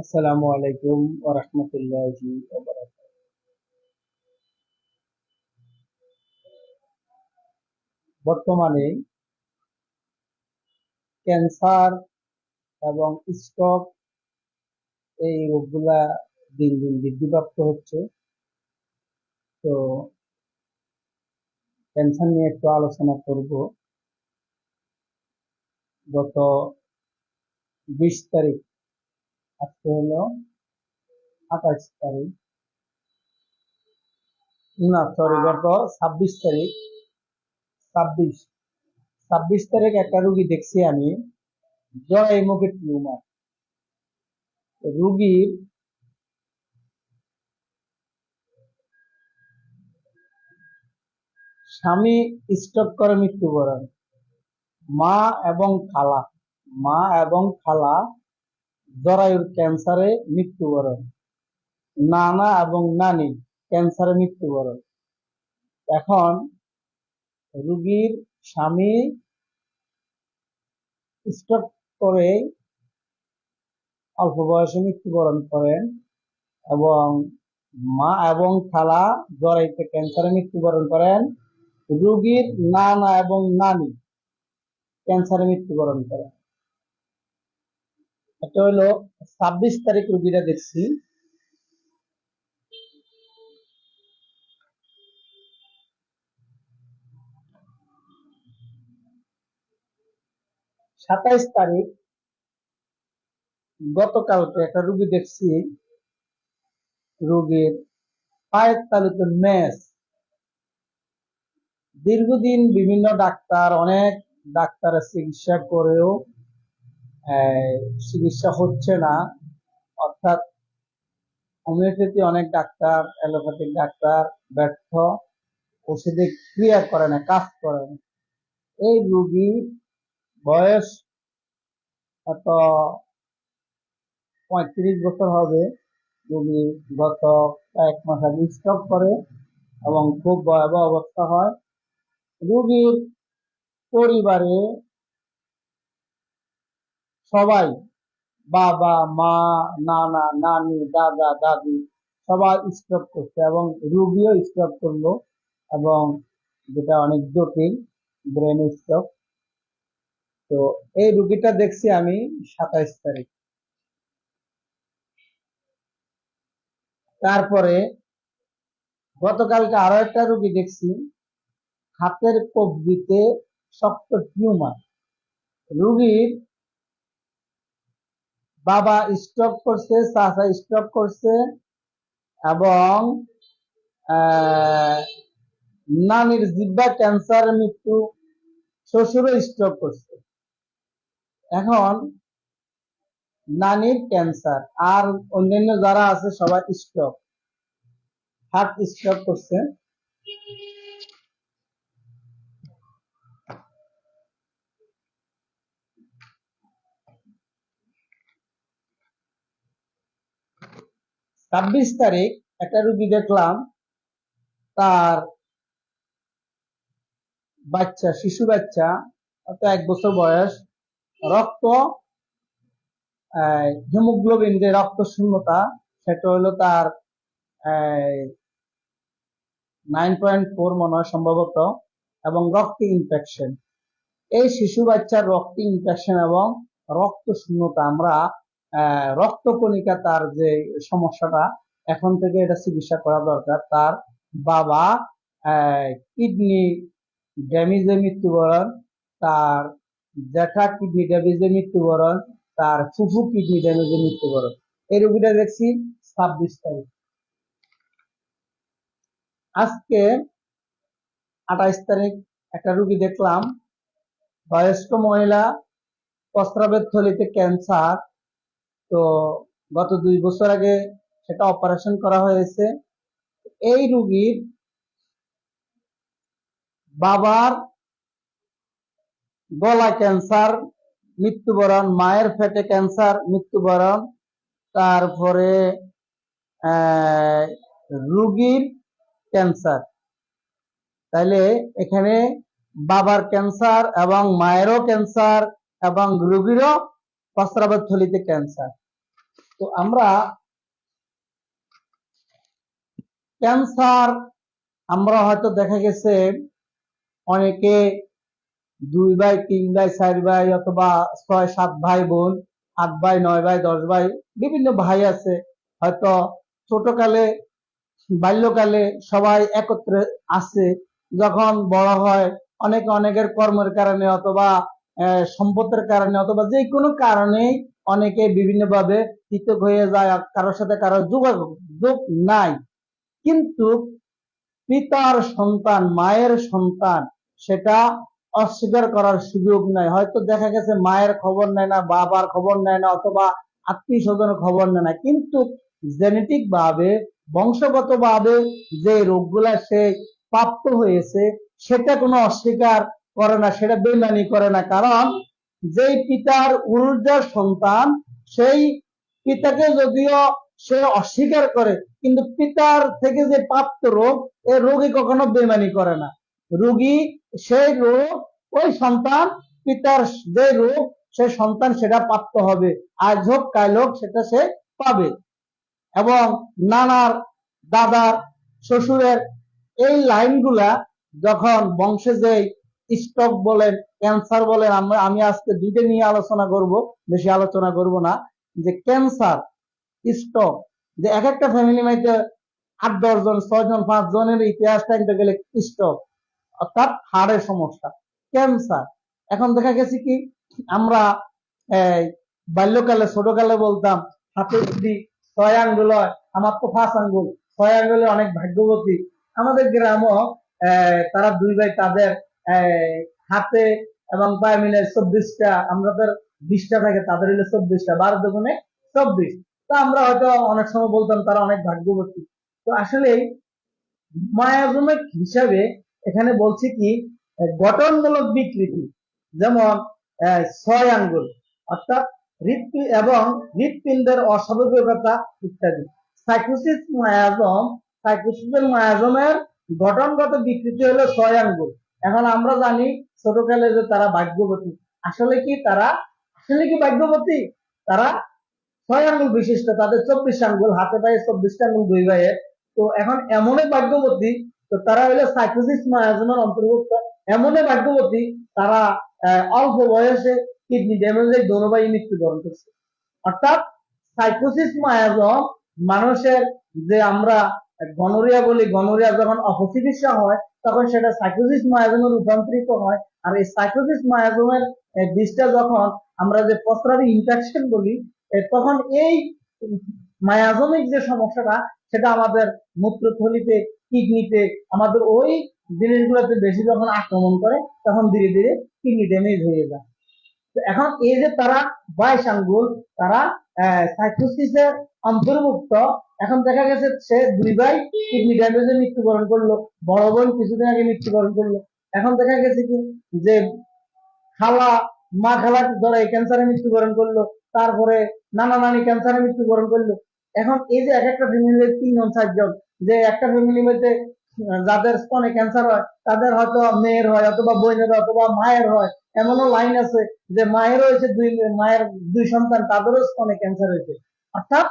আসসালামু আলাইকুম ওয়া রাহমাতুল্লাহি ওয়া বারাকাতুহু। বর্তমানে ক্যান্সার এবং স্ট্রোক এই রোগগুলা দিন দিন বৃদ্ধিপ্রাপ্ত হচ্ছে। তো ক্যান্সার নিয়ে একটু আলোচনা করব। গত বিশ তারিখ আজকে হলো আঠাশ তারিখ। না সরি গত ছাব্বিশ তারিখ। ছাব্বিশ। ছাব্বিশ তারিখ একটা রুগী দেখছি আমি টিউমার রুগীর স্বামী স্ট্রোক করে মৃত্যুবরণ। মা এবং খালা। মা এবং খালা জরায়ুর ক্যান্সারে মৃত্যুবরণ। নানা এবং নানি ক্যান্সারে মৃত্যুবরণ। এখন রুগীর স্বামী স্ট্রোক করে অল্প বয়সে মৃত্যুবরণ করেন এবং মা এবং খালা জরাইতে ক্যান্সারে মৃত্যুবরণ করেন। রুগীর নানা এবং নানি ক্যান্সারে মৃত্যুবরণ করেন। এটা হলো ছাব্বিশ তারিখ রুগীরা দেখছি। সাতাইশ তারিখ গতকালকে একটা রুগী দেখছি। রুগীর পায়ের তালুতে ম্যাচ। দীর্ঘদিন বিভিন্ন ডাক্তার, অনেক ডাক্তারের চিকিৎসা করেও চিকিৎসা হচ্ছে না। অর্থাৎ হোমিওপ্যাথি অনেক ডাক্তার অ্যালোপ্যাথিক ডাক্তার ব্যর্থ, ওষুধে ক্রিয়া করে না, কাজ করে না। এই রোগী বয়স এত পঁয়ত্রিশ বছর হবে। রোগী গত এক মাস আগে স্ট্রোক করে এবং খুব ভয়াবহ অবস্থা হয়। রুগীর পরিবারে সবাই বাবা, মা, নানা, নানি, দাদা, দাদি সবাই স্ট্রোক করছে এবং রুগীও স্ট্রোক করল এবং যেটা অনেক জটিল ব্রেন স্ট্রোক তো এই রুগীটা দেখছি আমি সাতাইশ তারিখ। তারপরে গতকালকে আরও একটা রুগী দেখছি, হাতের কবজিতে শক্ত টিউমার। রুগীর বাবা স্ট্রোক করছে, চাচা স্ট্রোক করছে এবং নানির জিব্বা ক্যান্সার মৃত্যু, শ্বশুরও স্ট্রোক করছে। এখন নানির ক্যান্সার আর অন্যান্য যারা আছে সবাই স্ট্রোক হার্ট স্ট্রোক করছে। ছাব্বিশ তারিখ একটা রুগী দেখলাম, তার বাচ্চা, শিশু বাচ্চা অত এক বছর বয়স, রক্ত হিমোগ্লোবিন যে রক্ত শূন্যতা সেটা হলো তার নাইন পয়েন্ট ফোর মনে হয় সম্ভবত, এবং রক্ত ইনফেকশন এই শিশু বাচ্চার রক্ত ইনফেকশন এবং রক্ত শূন্যতা আমরা রক্তকণিকা তার যে সমস্যাটা, এখন থেকে এটা চিকিৎসা করা দরকার। তার বাবা কিডনি ড্যামেজে মৃত্যুবরণ, তার জ্যাঠা কিডনি ড্যামেজে মৃত্যুবরণ, তার ফুফু কিডনি ড্যামেজে মৃত্যুবরণ। এই রোগীটা দেখছি ছাব্বিশ তারিখ। আজকে আঠাইশ তারিখ একটা রুগী দেখলাম, বয়স্ক মহিলা প্রস্রাবের থলিতে ক্যান্সার তো গত দুই বছর আগে সেটা অপারেশন করা হয়েছে। এই রুগীর বাবার গলা ক্যান্সার মৃত্যুবরণ, মায়ের ফেটে ক্যান্সার মৃত্যুবরণ, তারপরে রুগীর ক্যান্সার তাইলে এখানে বাবার ক্যান্সার এবং মায়েরও ক্যান্সার এবং রুগীরও প্রস্রাবের থলিতে ক্যান্সার তো আমরা ক্যান্সার, আমরা হয়তো দেখা গেছে অনেকে দুই ভাই, তিন ভাই, চার ভাই অথবা ছয়, সাত ভাই বোন, আট ভাই, নয় ভাই, দশ ভাই, বিভিন্ন ভাই আছে। হয়তো ছোটকালে, বাল্যকালে সবাই একত্রে আছে। যখন বড় হয়, অনেকে অনেকের কর্মের কারণে অথবা সম্পদের কারণে অথবা যে কোনো কারণে অনেকে বিভিন্নভাবে পৃথক হয়ে যায় কারোর সাথে কারোর যোগাযোগ নাই। কিন্তু পিতার সন্তান, মায়ের সন্তান, সেটা অস্বীকার করার সুযোগ নাই। হয়তো দেখা গেছে মায়ের খবর নেয় না, বাবার খবর নেয় না, অথবা আত্মীয় স্বজনের খবর নেয় না। কিন্তু জেনেটিক ভাবে বংশগত ভাবে যে রোগগুলা সে প্রাপ্ত হয়েছে, সেটা কোনো অস্বীকার করে না, সেটা বেমানি করে না। কারণ যেই পিতার ঊর্ধ্বের সন্তান, সেই পিতাকে যদিও সে অস্বীকার করে, কিন্তু পিতার থেকে যে প্রাপ্ত রোগ এই রোগী কখনো বেমানি করে না। রোগী সেই রোগ, ওই সন্তান, পিতার যে রোগ, সে সন্তান সেটা প্রাপ্ত হবে। আজ হোক, কাল হোক, সেটা সে পাবে। এবং নানার, দাদার, শ্বশুরের এই লাইনগুলা যখন বংশে যে স্টক বলেন, ক্যান্সার বলেন আমি আজকে দুইটা নিয়ে আলোচনা করব, বেশি আলোচনা করব না। যে ক্যান্সার স্টক যে এক একটা ফ্যামিলি মাইতে আট, দশ জন, ছয় জন, পাঁচ জনের ইতিহাস টাইমটা গেলে স্টক অর্থাৎ হাড়ের সমস্যা ক্যান্সার এখন দেখা গেছে কি, আমরা বাল্যকালে, ছোটকালে বলতাম, হাতে যদি ছয় আঙ্গুল হয়, আমার তো পাঁচ আঙ্গুল, ছয় আঙ্গুলে অনেক ভাগ্যবতী। আমাদের গ্রামও তারা দুই ভাই তাদের হাতে এবং পায়ে মিলে চব্বিশটা আমাদের বিশটা থাকে, তাদের হলো চব্বিশটা বারো দুগুণে চব্বিশ। তো আমরা হয়তো অনেক সময় বলতাম তারা অনেক ভাগ্যবতী। তো আসলে মায়াজমিক হিসাবে এখানে বলছি কি গঠনমূলক বিকৃতি, যেমন ছয় আঙ্গুল, অর্থাৎ হৃৎপি, এবং হৃৎপিণ্ডের অস্বাভাবিকতা ইত্যাদি। সাইকোসিস মায়াজম, সাইকোসিসের মায়াজমের গঠনগত বিকৃতি হলো ছয় আঙ্গুল। এখন আমরা জানি ছোটকালে যে তারা ভাগ্যবতী। আসলে কি তারা, আসলে কি ভাগ্যবতী? তারা ছয় আঙ্গুল বিশিষ্ট, তাদের চব্বিশ আঙ্গুল, হাতে পায়ে চব্বিশটা আঙ্গুল, দুই ভাইয়ের তো এখন এমনই ভাগ্যবতী, তো তারা হলো সাইকোসিস মায়াজমের অন্তর্ভুক্ত। এমনই ভাগ্যবতী, তারা অল্প বয়সে কিডনি ড্যামেজে দোনো ভাই মৃত্যুবরণ করছে। অর্থাৎ সাইকোসিস মায়াজম মানুষের যে আমরা গনোরিয়া বলি গনোরিয়া যখন অপচিকিৎসা হয়, তখন সেটা সাইকোসিস মায়াজমে রূপান্তরিত হয়। আর এই সাইকোসিস মায়াজমের বিষটা যখন আমরা যে প্রস্রাবী ইনফেকশন বলি তখন এই মায়াজমিক যে সমস্যাটা, সেটা আমাদের মূত্রথলিতে, কিডনিতে, আমাদের ওই জিনিসগুলোতে বেশি যখন আক্রমণ করে, তখন ধীরে ধীরে কিডনি ড্যামেজ হয়ে যায়। তো এখন এই যে তারা বাইশ আঙ্গুল তারা সাইকোসিসের অন্তর্ভুক্ত এখন দেখা গেছে সে দুই ভাই কিডনি ড্যামেজে মৃত্যুবরণ করল, বড় বোন কিছুদিন আগে মৃত্যুবরণ করল। এখন দেখা গেছে কি, যে খালা, মা খালা ধরো ক্যান্সারে মৃত্যুবরণ করল, তারপরে নানা নানি ক্যান্সারে মৃত্যুবরণ করল। এখন এই যে এক একটা ফ্যামিলির তিনজন, চারজন, যে একটা ফ্যামিলির মধ্যে যাদের স্তনে ক্যান্সার হয়, তাদের হয়তো মেয়ের হয়, অথবা বোনের অথবা মায়ের হয়, এমনও লাইন আছে যে মায়ের হয়েছে দুই, মায়ের দুই সন্তান, তাদেরও স্তনে ক্যান্সার হয়েছে। অর্থাৎ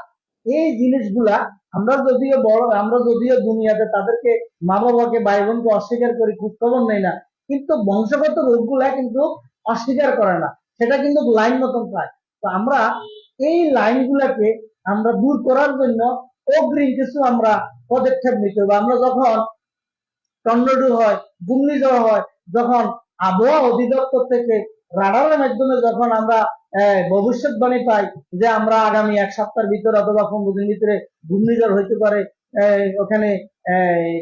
এই জিনিসগুলা আমরা যদিও বড়, আমরা যদিও দুনিয়াতে তাদেরকে মা বাবাকে ভাই বোনকে অস্বীকার করি খোঁজ খবর নেই না। কিন্তু বংশগত রোগগুলা কিন্তু অস্বীকার করে না। সেটা কিন্তু লাইন মতন পায় তো আমরা এই লাইনগুলাকে আমরা দূর করার জন্য অগ্রিম কিছু আমরা পদক্ষেপ নিতে হবে। আমরা যখন টর্নেডো হয়, ঘূর্ণিঝড় হয়, যখন আবহাওয়া অধিদপ্তর থেকে রাডারের মাধ্যমে যখন আমরা ভবিষ্যৎবাণী পাই যে আমরা আগামী এক সপ্তাহের ভিতরে অথবা পনেরো দিন ভিতরে ঘূর্ণিঝড় হইতে পারে ওখানে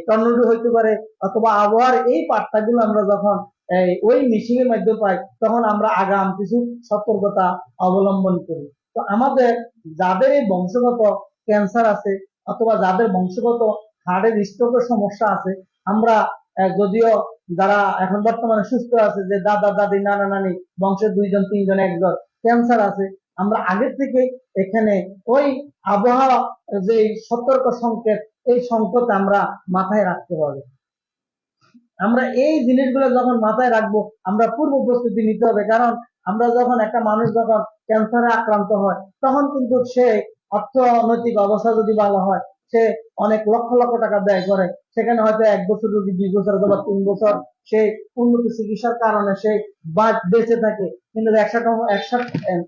টর্নেডো হইতে পারে, অথবা আবহাওয়ার এই বার্তাগুলো আমরা যখন ওই মিশিংয়ের মধ্যে পাই, তখন আমরা আগাম কিছু সতর্কতা অবলম্বন করি। তো আমাদের যাদের এই বংশগত ক্যান্সার আছে, অথবা যাদের বংশগত হার্টের স্ট্রোকের সমস্যা আছে, আমরা যদিও যারা এখন বর্তমানে সুস্থ আছে, যে দাদা, দাদি, নানা, নানি, বংশের দুইজন, তিনজন, একজন ক্যান্সার আছে, আমরা আগের থেকে এখানে ওই আবহাওয়া, যে সতর্ক সংকেত, এই সংকেত আমরা মাথায় রাখতে হবে। আমরা এই জিনিসগুলো যখন মাথায় রাখব, আমরা পূর্ব প্রস্তুতি নিতে হবে, কারণ আমরা যখন একটা মানুষ যখন ক্যান্সারে আক্রান্ত হয়, তখন কিন্তু সে অর্থনৈতিক অবস্থা যদি ভালো হয় সে অনেক লক্ষ লক্ষ টাকা ব্যয় করে। সেখানে হয়তো এক বছর রোগী, দুই বছর অথবা তিন বছর সে উন্নত চিকিৎসার কারণে সে বেঁচে থাকে। কিন্তু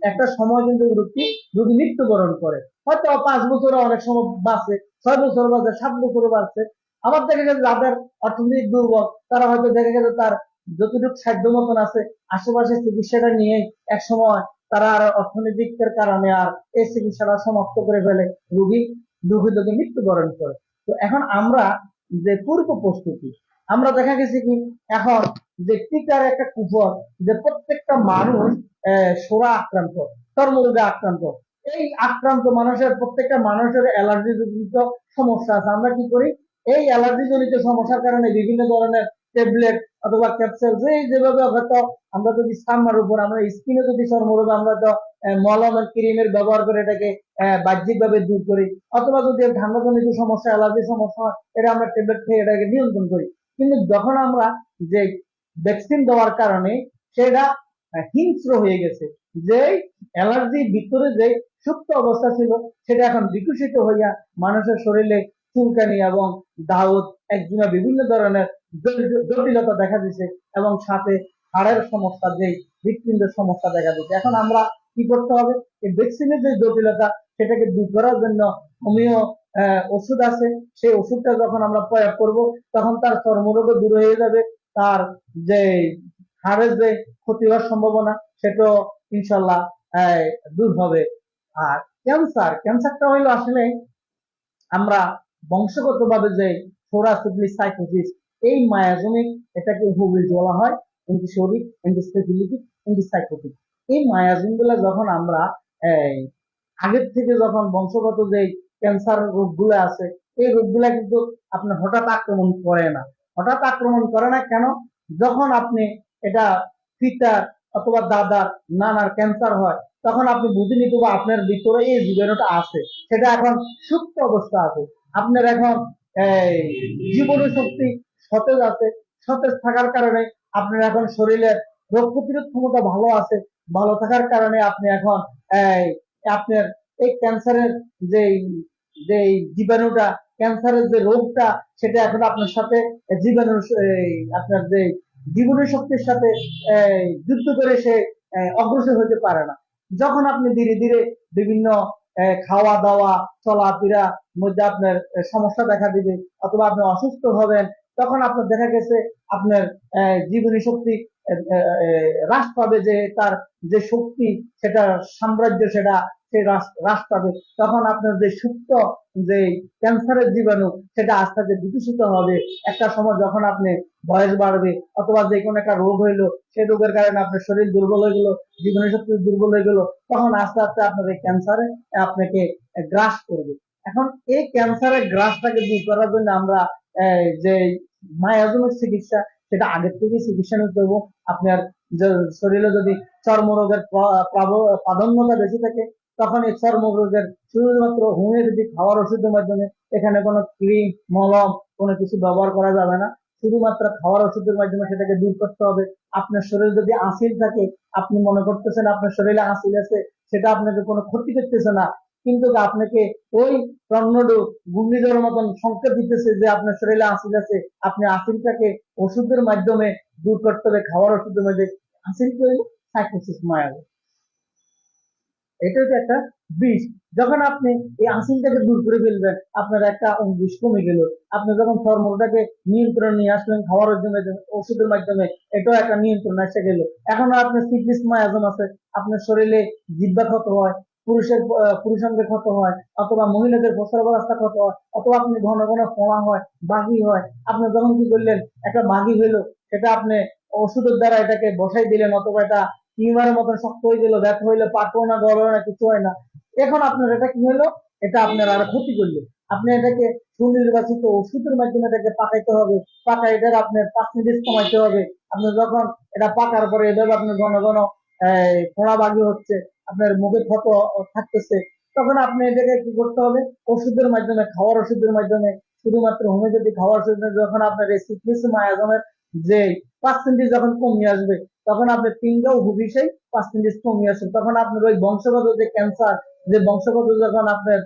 একটা সময় কিন্তু রোগী রোগী মৃত্যুবরণ করে। হয়তো পাঁচ বছর অনেক সময় বাঁচে, ছয় বছর বাঁচে, সাত বছর বাঁচে। আবার দেখা গেছে যাদের অর্থনৈতিক দুর্বল, তারা হয়তো দেখা গেছে তার যতটুকু সাধ্য মতন আছে, আশেপাশে চিকিৎসাটা নিয়ে এক সময় তারা আর অর্থনৈতিকের কারণে আর এই চিকিৎসাটা সমাপ্ত করে ফেলে। রোগী রোগী রোগী মৃত্যুবরণ করে। তো এখন আমরা যে পূর্ব প্রস্তুতি, আমরা দেখা গেছে কি, এখন যে টিকার একটা কুফল যে প্রত্যেকটা মানুষ সোরা আক্রান্ত চর্মরোগে আক্রান্ত। এই আক্রান্ত মানুষের, প্রত্যেকটা মানুষের অ্যালার্জি জনিত সমস্যা আছে। আমরা কি করি? এই অ্যালার্জি জনিত সমস্যার কারণে বিভিন্ন ধরনের ট্যাবলেট অথবা ক্যাপসুল যে যেভাবে হয়তো আমরা যদি সামার উপর, আমরা স্কিনে যদি চর্মরোগ আমরা তো মলম ক্রিমের ব্যবহার করে এটাকে বাহ্যিক ভাবে দূর করি। অথবা যদি ঠান্ডাজনিত সমস্যা, অ্যালার্জি সমস্যা হয়, এটা আমরা ট্যাবলেট খেয়ে এটাকে নিয়ন্ত্রণ করি। কিন্তু যখন আমরা যে ভ্যাকসিন দেওয়ার কারণে সেটা হিংস্র হয়ে গেছে যে অ্যালার্জির ভিতরে যে সুপ্ত অবস্থা ছিল, সেটা এখন বিকশিত হইয়া মানুষের শরীরে চুলকানি এবং দাউদ একজিমা বিভিন্ন ধরনের জটিলতা দেখা দিচ্ছে এবং সাথে হাড়ের সমস্যা যে হৃৎপিণ্ডের সমস্যা দেখা দিচ্ছে এখন আমরা কি করতে হবে? এই ভ্যাকসিনের যে জটিলতা, সেটাকে দূর করার জন্য হোমিও ওষুধ আছে। সেই ওষুধটা যখন আমরা প্রয়োগ করব, তখন তার চর্মরোগও দূর হয়ে যাবে। তার যে হাড়ের যে ক্ষতি হওয়ার সম্ভাবনা, সেটাও ইনশাল্লাহ দূর হবে। আর ক্যান্সার, ক্যান্সারটা হইল আসলে আমরা বংশগতভাবে যে থোরাসিকলি সাইকোসিস এই মায়াজমিক এটাকে হুবিজ বলা হয় এন্টিসোরিক এন্টিস্পেসিলিটিক এন্টিসাইকোটিক এই মায়াজিনগুলো যখন আমরা আগের থেকে যখন বংশগত যে ক্যান্সার রোগগুলো আছে, এই রোগগুলা কিন্তু আপনার হঠাৎ আক্রমণ করে না। হঠাৎ আক্রমণ করে না কেন? যখন আপনি এটা পিতার অথবা দাদার নানার ক্যান্সার হয়, তখন আপনি বুঝে নিতে হবে আপনার ভিতরে এই জীবাণুটা আছে। সেটা এখন সুপ্ত অবস্থা আছে। আপনার এখন জীবন শক্তি সতেজ আছে। সতেজ থাকার কারণে আপনার এখন শরীরের রোগ প্রতিরোধ ক্ষমতা ভালো আছে। ভালো থাকার কারণে আপনি এখন আপনার এই ক্যান্সারের যে যে জীবাণুটা, ক্যান্সারের যে রোগটা, সেটা এখন আপনার সাথে জীবাণু আপনার যে জীবনী শক্তির সাথে যুদ্ধ করে সে অগ্রসর হতে পারে না। যখন আপনি ধীরে ধীরে বিভিন্ন খাওয়া দাওয়া, চলাফেরা মধ্যে আপনার সমস্যা দেখা দিবে, অথবা আপনি অসুস্থ হবেন তখন আপনার দেখা গেছে আপনার জীবনী শক্তি হ্রাস পাবে যে তার যে শক্তি, সেটা সাম্রাজ্য, সেটা সে হ্রাস পাবে। তখন আপনার যে সুপ্ত, যে ক্যান্সারের জীবাণু, সেটা আস্তে আস্তে বিকশিত হবে। একটা সময় যখন আপনি বয়স বাড়বে, অথবা যে কোনো একটা রোগ হইল, সেই রোগের কারণে আপনার শরীর দুর্বল হয়ে গেল, জীবনী শক্তি দুর্বল হয়ে গেল, তখন আস্তে আস্তে আপনার এই ক্যান্সারে আপনাকে গ্রাস করবে। এখন এই ক্যান্সারের গ্রাসটাকে দূর করার জন্য আমরা যে মায়াজমের চিকিৎসা, সেটা আগের থেকে চিকিৎসা নিতে হবে। আপনার শরীরে যদি চর্মরোগের প্রাধান্যতা বেশি থাকে, তখন এই চর্মরোগের শুধুমাত্র হোমিওপ্যাথি খাওয়ার ওষুধের মাধ্যমে এখানে কোনো ক্রিম, মলম, কোনো কিছু ব্যবহার করা যাবে না। শুধুমাত্র খাওয়ার ওষুধের মাধ্যমে সেটাকে দূর করতে হবে। আপনার শরীরে যদি আসিল থাকে, আপনি মনে করতেছেন আপনার শরীরে আসিল আছে, সেটা আপনাকে কোনো ক্ষতি করতেছে না। কিন্তু আপনাকে ওই টর্নেডো ঘূর্ণিঝড়ের মতন সংকেত দিতেছে যে আপনার শরীরে আসিল আছে, আপনি আসিলটাকে ওষুধের মাধ্যমে দূর করতে হবে, খাওয়ার ওষুধের মধ্যে আসিল হইল সাইকোসিস মায়া এটা হচ্ছে একটা বিষ। যখন আপনি এই আসিলটাকে দূর করে ফেলবেন, আপনার একটা বিষ কমে গেল। আপনি যখন হরমোনটাকে নিয়ন্ত্রণে নিয়ে আসলেন, খাওয়ার জন্য ওষুধের মাধ্যমে, এটাও একটা নিয়ন্ত্রণ এসে গেল। এখন আপনার সিকলিস মায়াজম আছে। আপনার শরীরে জিব্বা ক্ষত হয় পুরুষের আহ, পুরুষাঙ্গের ক্ষত হয় অথবা মহিলাদের প্রস্রাব রাস্তা ক্ষত হয় অথবা আপনি ঘন ঘন ফোঁড়া হয় বাঘি হয় আপনি যখন কি করলেন একটা বাঘি হইল সেটা আপনি ওষুধের দ্বারা এটাকে বসাই দিলেন অথবা এটা টিউমারের মতন শক্ত হয়ে গেল ব্যথা হইল পাকো না গড়ো না কিছু হয় না। এখন আপনার এটা কি হলো? এটা আপনার আরও ক্ষতি করল। আপনি এটাকে সুনির্বাচিত ওষুধের মাধ্যমে এটাকে পাকাইতে হবে পাকাই এটার আপনার পার্সেন্টেজ কমাইতে হবে। আপনি যখন এটা পাকার পরে এভাবে আপনি ঘন ঘন এই, ফোড়া বাগি হচ্ছে আপনার মুখে ক্ষত থাকতেছে, তখন আপনি এটাকে কি করতে হবে? ওষুধের মাধ্যমে, খাওয়ার ওষুধের মাধ্যমে, শুধুমাত্র হোমিওপ্যাথি খাওয়ার ওষুধ যখন আপনার এই সিকলিস মায়াজমের যে পার্সেন্টেজ যখন কমিয়ে আসবে, তখন আপনার তিনটাও হুবিসেই পার্সেন্টেজ কমিয়ে আসবে তখন আপনার ওই বংশগত যে ক্যান্সার যে বংশগত যখন আপনার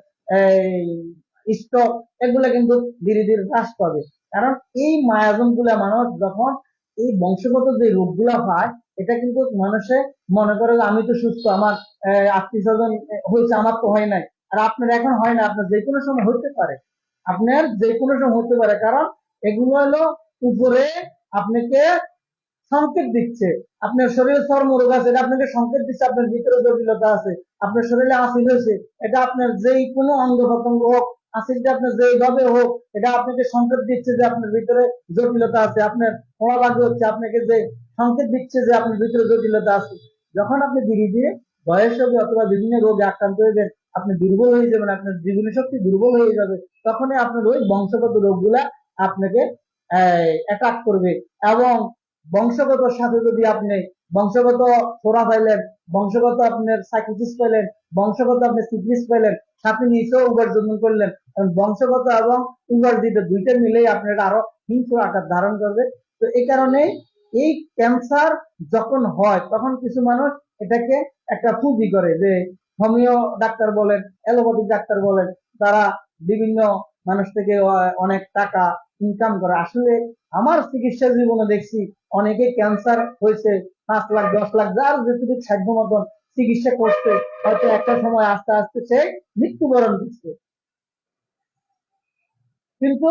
স্টক এগুলো কিন্তু ধীরে ধীরে হ্রাস পাবে। কারণ এই মায়াজমগুলা মানুষ যখন এই বংশগত যে রোগগুলা হয়, এটা কিন্তু মানুষে মনে করে আমি তো সুস্থ, আমার আত্মীয় স্বজন হয়েছে, আমার তো হয় নাই। আর আপনার এখন হয় না, আপনার যে কোনো সময় হতে পারে। আপনার যে কোনো সময় হতে পারে, কারণ এগুলো হলো উপরে আপনাকে সংকেত দিচ্ছে। আপনার শরীরে চর্মরোগ আছে, এটা আপনাকে সংকেত দিচ্ছে, আপনার ভিতরে জটিলতা আছে, আপনার শরীরে আসিড হয়েছে, এটা আপনার যেই কোনো অঙ্গ প্রত্যঙ্গ হোক আসিডটা আপনার যেইভাবে হোক, এটা আপনাকে সংকেত দিচ্ছে যে আপনার ভিতরে জটিলতা আছে, আপনার ফলাভাগ্য হচ্ছে, আপনাকে যে সংকেত দিচ্ছে যে আপনার ভিতরে জটিলতা আছে। যখন আপনি ধীরে ধীরে বয়স হবে অথবা বিভিন্ন রোগে আক্রান্ত হয়ে আপনি দুর্বল হয়ে যাবেন, আপনার জীবনী শক্তি দুর্বল হয়ে যাবে, তখনই আপনার ওই বংশগত রোগগুলা আপনাকে অ্যাটাক করবে। এবং বংশগত সাথে যদি আপনি বংশগত ফোরা পাইলেন, বংশগত আপনার সাইকোসিস পাইলেন, বংশগত আপনি সিকলিস পাইলেন, সাথে নিচেও উপার্জন করলেন। বংশগত এবং উবার দিতে দুইটা মিলেই আপনার আরও হিংস্র আকার ধারণ করবে। তো এই কারণে এই ক্যান্সার যখন হয়, তখন কিছু মানুষ এটাকে একটা পুঁজি করে যে হোমিও ডাক্তার বলেন, অ্যালোপ্যাথিক ডাক্তার বলেন, তারা বিভিন্ন মানুষ থেকে অনেক টাকা ইনকাম করে। আসলে আমার চিকিৎসা জীবনে দেখছি অনেকে ক্যান্সার হয়েছে, পাঁচ লাখ, দশ লাখ, যার যেটুকু সাধ্য মতন চিকিৎসা করছে, হয়তো একটা সময় আস্তে আস্তে সে মৃত্যুবরণ করছে। কিন্তু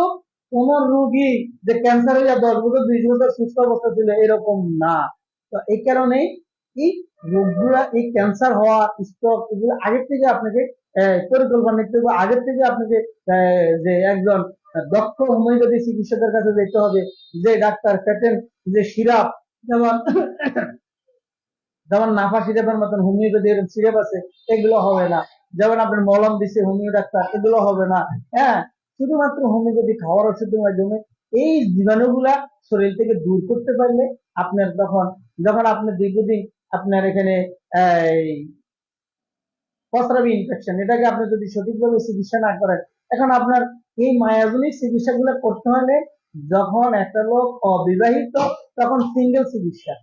কোন রোগী যে ক্যান্সার হয়ে দশ বছর, বিশ বছর সুস্থ অবস্থা ছিল এরকম না। তো এই কারণে এই রোগগুলা, এই ক্যান্সার হওয়া স্ট্রোক এগুলো আগের থেকে আপনাকে পরিকল্পনা নিতে হবে। আগের থেকে আপনাকে যে একজন দক্ষ হোমিওপ্যাথি চিকিৎসকের কাছে যেতে হবে, যে ডাক্তার পেটেন যে সিরাপ, যেমন যেমন নাফা সিরাপের মতন হোমিওপ্যাথি সিরাপ আছে, এগুলো হবে না। যেমন আপনার মলম দিচ্ছে হোমিও ডাক্তার, এগুলো হবে না। হ্যাঁ শুধুমাত্র হোমিওপ্যাথি খাওয়ার ওষুধের মাধ্যমে এই জীবাণুগুলা শরীর থেকে দূর করতে পারলে আপনার তখন, যখন আপনার দীর্ঘদিন আপনার এখানে প্রস্রাবী ইনফেকশন এটাকে আপনি যদি সঠিকভাবে চিকিৎসা না করেন, এখন আপনার এই মায়াজনিক চিকিৎসাগুলো করতে হলে যখন একটা লোক অবিবাহিত, তখন সিঙ্গেল চিকিৎসা।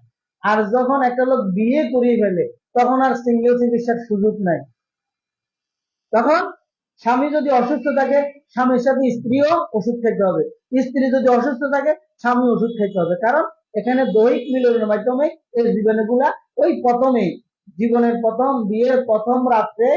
আর যখন একটা লোক বিয়ে করিয়ে ফেলে, তখন আর সিঙ্গেল চিকিৎসার সুযোগ নাই। তখন স্বামী যদি অসুস্থ থাকে, স্বামীর সাথে স্ত্রীও ওষুধ খেতে হবে। স্ত্রী যদি অসুস্থ থাকে, স্বামী ওষুধ খেতে হবে। কারণ এখানে দৈহিক মিলনের মাধ্যমে এই জীবাণুগুলা ওই প্রথমেই জীবনের প্রথম, বিয়ের প্রথম রাত্রে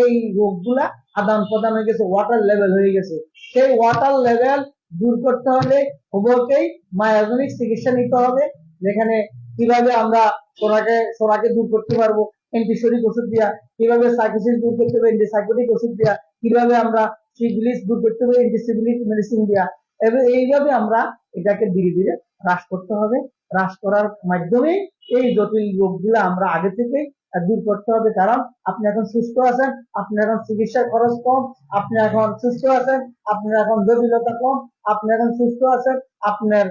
এই রোগগুলা আদান প্রদান হয়ে গেছে ওয়াটার লেভেল হয়ে গেছে। সেই ওয়াটার লেভেল দূর করতে হলে উভয়কেই মায়াজনিক চিকিৎসা নিতে হবে, যেখানে কীভাবে আমরা সোনাকে সোনাকে দূর করতে পারব অ্যান্টিসরিক ওষুধ দিয়া, কীভাবে সাইকোসিস দূর করতে হবে অ্যান্টিসাইকোটিক ওষুধ দিয়া, কীভাবে আমরা সিভিলিস দূর করতে হবে অ্যান্টিসিভিলিস মেডিসিন দিয়া। এবং এইভাবে আমরা এটাকে ধীরে ধীরে হ্রাস করতে হবে। হ্রাস করার মাধ্যমে এই জটিল রোগগুলো আমরা আগে থেকেই দূর করতে হবে। কারণ আপনি এখন সুস্থ আছেন, আপনি এখন চিকিৎসার খরচ কম, আপনি এখন সুস্থ আছেন, আপনার এখন জটিলতা কম, আপনি এখন সুস্থ আছেন, আপনার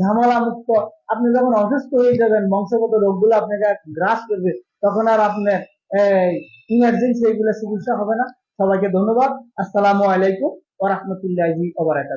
ঝামেলা মুক্ত। আপনি যখন অসুস্থ হয়ে যাবেন, বংশগত রোগগুলো আপনাকে গ্রাস করবে, তখন আর আপনার ইমার্জেন্সি এগুলো চিকিৎসা হবে না। সবাইকে ধন্যবাদ। আসসালামু আলাইকুম ওরহমতুল্লাহি ওবরাকাত